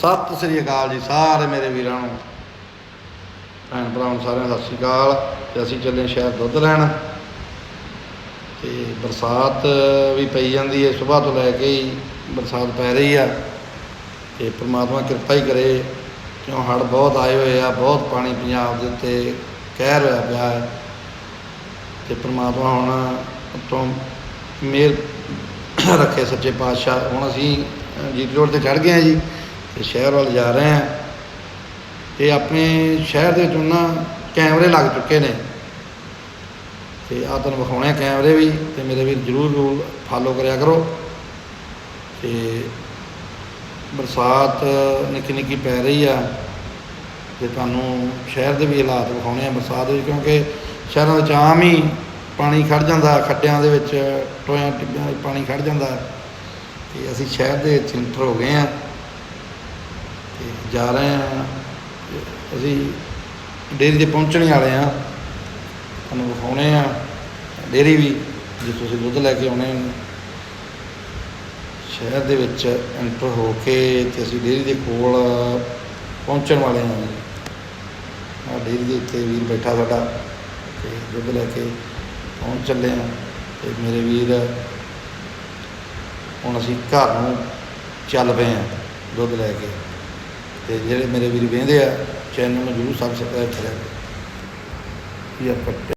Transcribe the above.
ਸਤਿ ਸ੍ਰੀ ਅਕਾਲ ਜੀ ਸਾਰੇ ਮੇਰੇ ਵੀਰਾਂ ਨੂੰ। ਭੈਣ ਭਰਾਵਾਂ ਸਾਰਿਆਂ ਨੂੰ ਸਤਿ ਸ੍ਰੀ ਅਕਾਲ ਤੇ ਅਸੀਂ ਚੱਲੇ ਸ਼ਹਿਰ ਦੁੱਧ ਲੈਣ। ਤੇ ਬਰਸਾਤ ਵੀ ਪਈ ਜਾਂਦੀ ਹੈ ਸਵੇਰ ਤੋਂ ਲੈ ਕੇ ਹੀ ਬਰਸਾਤ ਪੈ ਰਹੀ ਆ। ਤੇ ਪ੍ਰਮਾਤਮਾ ਕਿਰਪਾ ਹੀ ਕਰੇ, ਕਿਉਂ ਹੜ੍ਹ ਬਹੁਤ ਆਏ ਹੋਏ ਆ, ਬਹੁਤ ਪਾਣੀ ਪੰਜਾਬ ਦੇ ਉੱਤੇ ਕਹਿਰ ਹੋਇਆ ਪਿਆ ਹੈ। ਤੇ ਪ੍ਰਮਾਤਮਾ ਹੁਣ ਤੋਂ ਮੇਰ ਰੱਖੇ ਸੱਚੇ ਪਾਤਸ਼ਾਹ। ਹੁਣ ਅਸੀਂ ਜੀਟੀ ਰੋਡ ਤੇ ਚੜ ਗਏ ਆ ਜੀ। ਤੇ ਸ਼ਹਿਰ ਵੱਲ ਜਾ ਰਹੇ ਹਾਂ। ਤੇ ਆਪਣੇ ਸ਼ਹਿਰ ਦੇ ਵਿੱਚ ਉਹਨਾਂ ਕੈਮਰੇ ਲੱਗ ਚੁੱਕੇ ਨੇ। ਤੇ ਆ ਤੁਹਾਨੂੰ ਵਿਖਾਉਣੇ ਆ ਕੈਮਰੇ ਵੀ, ਤੇ ਮੇਰੇ ਵੀ ਜਰੂਰ ਰੂਲ ਫਾਲੋ ਕਰਿਆ ਕਰੋ। ਤੇ ਬਰਸਾਤ ਨਿੱਕੀ ਨਿੱਕੀ ਪੈ ਰਹੀ ਆ। ਤੇ ਤੁਹਾਨੂੰ ਸ਼ਹਿਰ ਦੇ ਵੀ ਹਾਲਾਤ ਵਿਖਾਉਣੇ ਆ ਬਰਸਾਤ ਦੇ ਵਿੱਚ, ਕਿਉਂਕਿ ਸ਼ਹਿਰਾਂ ਵਿੱਚ ਆਮ ਹੀ ਪਾਣੀ ਖੜ ਜਾਂਦਾ, ਖੱਡਿਆਂ ਦੇ ਵਿੱਚ ਟੋਇਆਂ ਟਿੱਬਿਆਂ ਵਿੱਚ ਪਾਣੀ ਖੜ ਜਾਂਦਾ। ਤੇ ਅਸੀਂ ਸ਼ਹਿਰ ਦੇ ਵਿੱਚ ਇੰਟਰ ਹੋ ਗਏ ਆ। ਜਾ ਰਹੇ ਹਾਂ। ਅਸੀਂ ਡੇਰੀ ਦੇ ਪਹੁੰਚਣ ਵਾਲੇ ਹਾਂ। ਤੁਹਾਨੂੰ ਵਿਖਾਉਣੇ ਆ ਡੇਰੀ ਵੀ, ਜੇ ਤੁਸੀਂ ਦੁੱਧ ਲੈ ਕੇ ਆਉਣੇ ਸ਼ਹਿਰ ਦੇ ਵਿੱਚ ਐਂਟਰ ਹੋ ਕੇ ਤੇ ਅਸੀਂ ਡੇਰੀ ਦੇ ਕੋਲ ਪਹੁੰਚਣ ਵਾਲੇ ਹਾਂ ਜੀ। ਆ ਡੇਰੀ ਦੇ ਉੱਤੇ ਵੀਰ ਬੈਠਾ ਸਾਡਾ। ਤੇ ਦੁੱਧ ਲੈ ਕੇ ਪਹੁੰਚ ਚੱਲੇ ਹਾਂ। ਤੇ ਮੇਰੇ ਵੀਰ ਹੁਣ ਅਸੀਂ ਘਰ ਨੂੰ ਚੱਲ ਪਏ ਹਾਂ ਦੁੱਧ ਲੈ ਕੇ। ਤੇ ਜਿਹੜੇ ਮੇਰੇ ਵੀਰ ਵੇਂਦੇ ਆ ਚੈਨਲ ਨੂੰ ਜਰੂਰ ਸਬਸਕ੍ਰਾਈਬ ਕਰਿਆ ਯਾਰ ਕੱਟੇ